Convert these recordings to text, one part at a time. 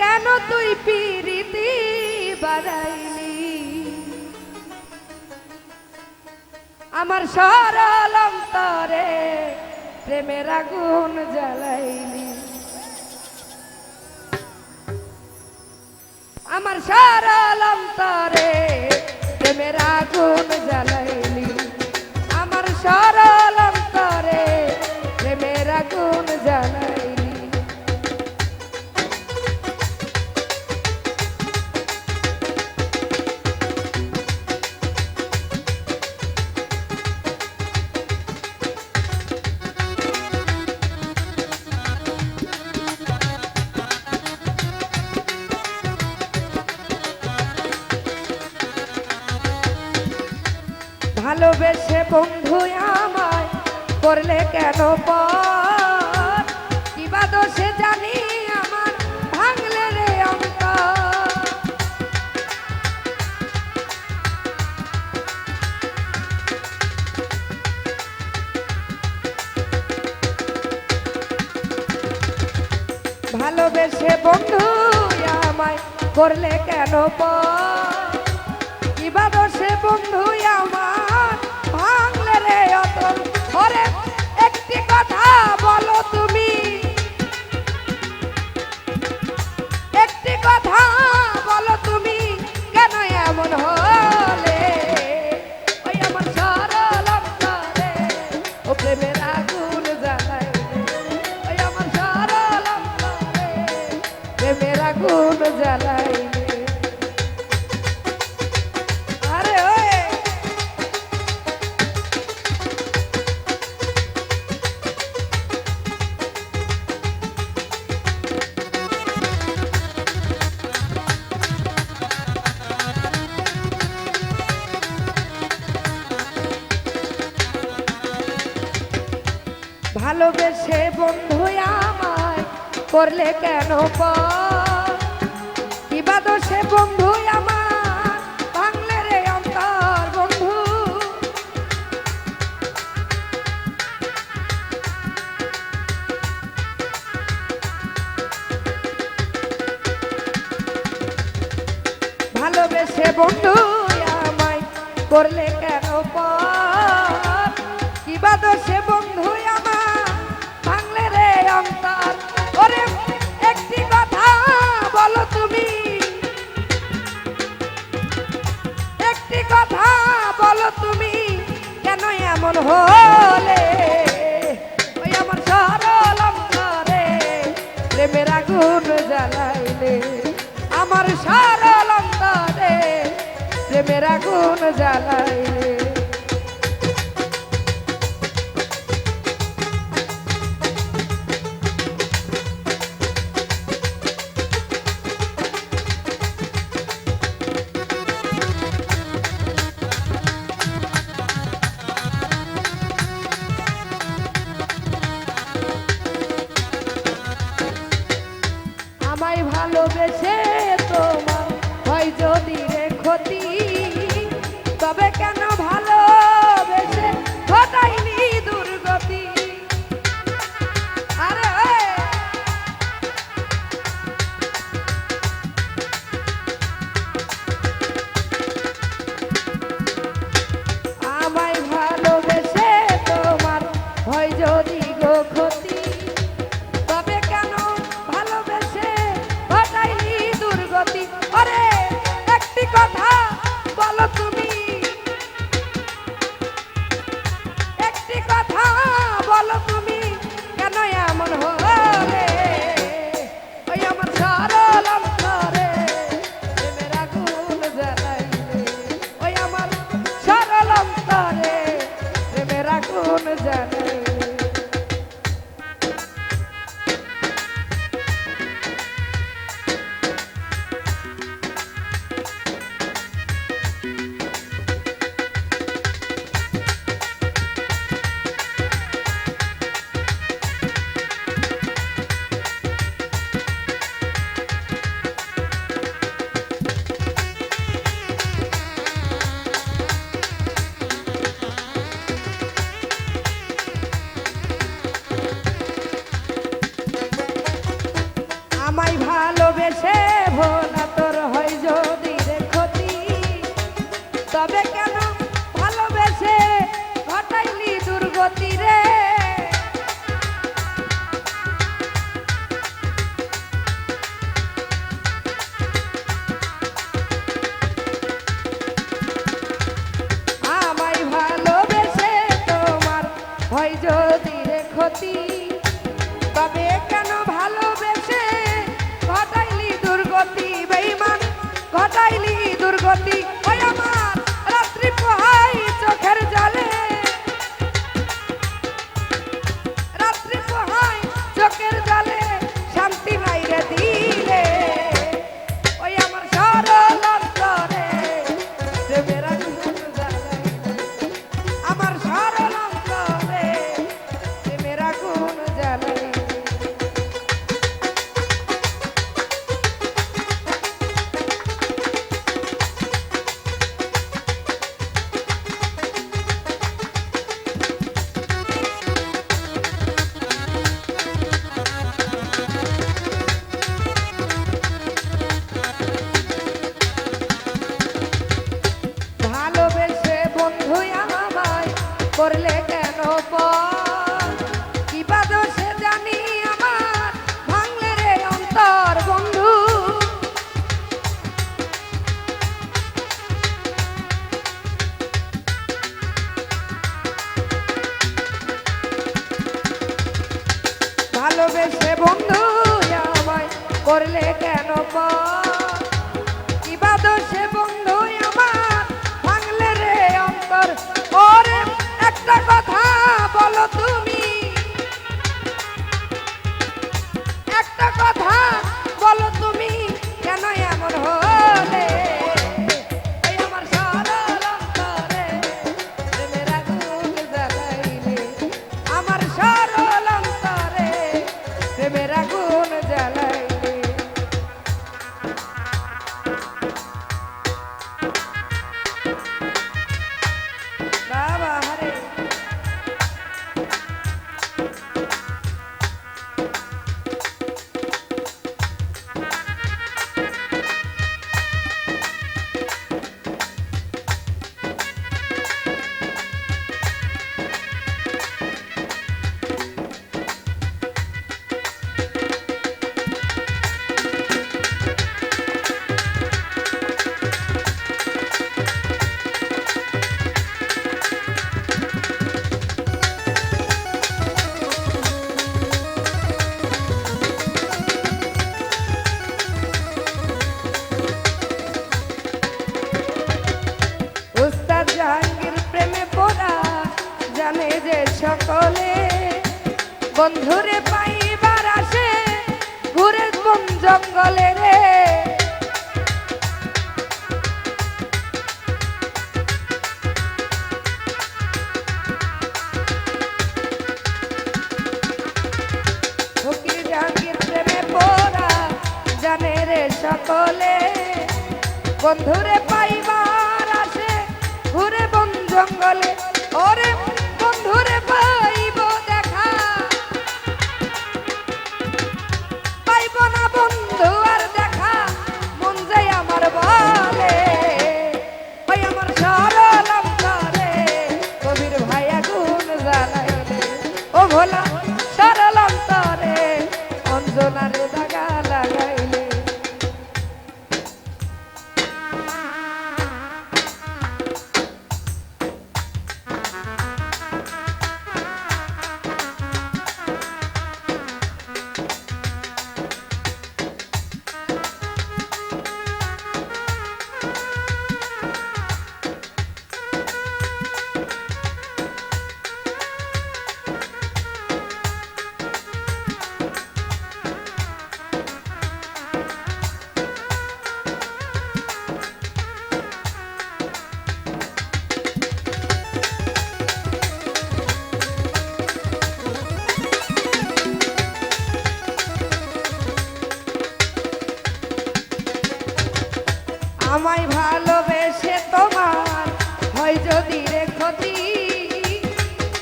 কেন তুই পিরিতি বাড়াইলি আমার সরল অন্তরে প্রেমের আগুন জ্বালাইলি। আমার সরল অন্তরে প্রেমের আগুন জ্বালাই ভালোবেসে বন্ধু আমায় করলে কেন পর? জানি আমার ভাঙলে রে অন্ত ভালোবেসে বন্ধু আমায় করলে কেন পর? বন্ধু আমায় করলে কেন পা আমার বর্ষার লন্দনে প্রেমের আগুন জ্বালাই ভালোবেছে पति see. বন্ধুরে পাইবার আসে। ঘুরে বন জঙ্গলে ওরে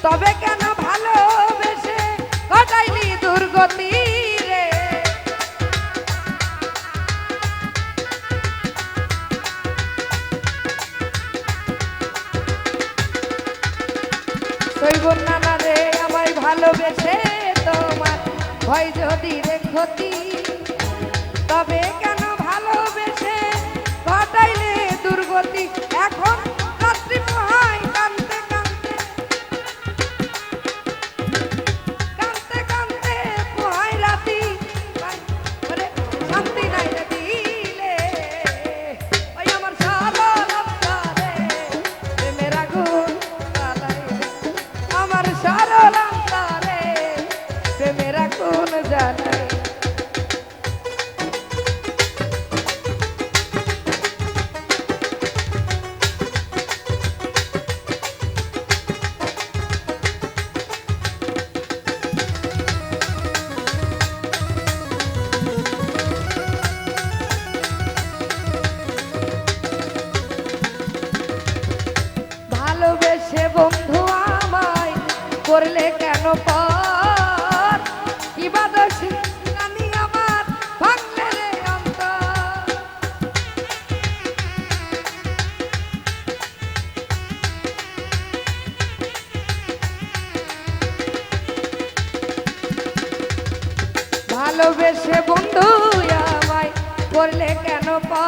তবে কেন ভালোবেসে ঘটাইলি দুর্গতি রে? নানা রে, আমায় ভালোবেসে তোমার ভয় যদি রে ক্ষতি ভালোবেসে বন্ধু আমায় করলে কেন পা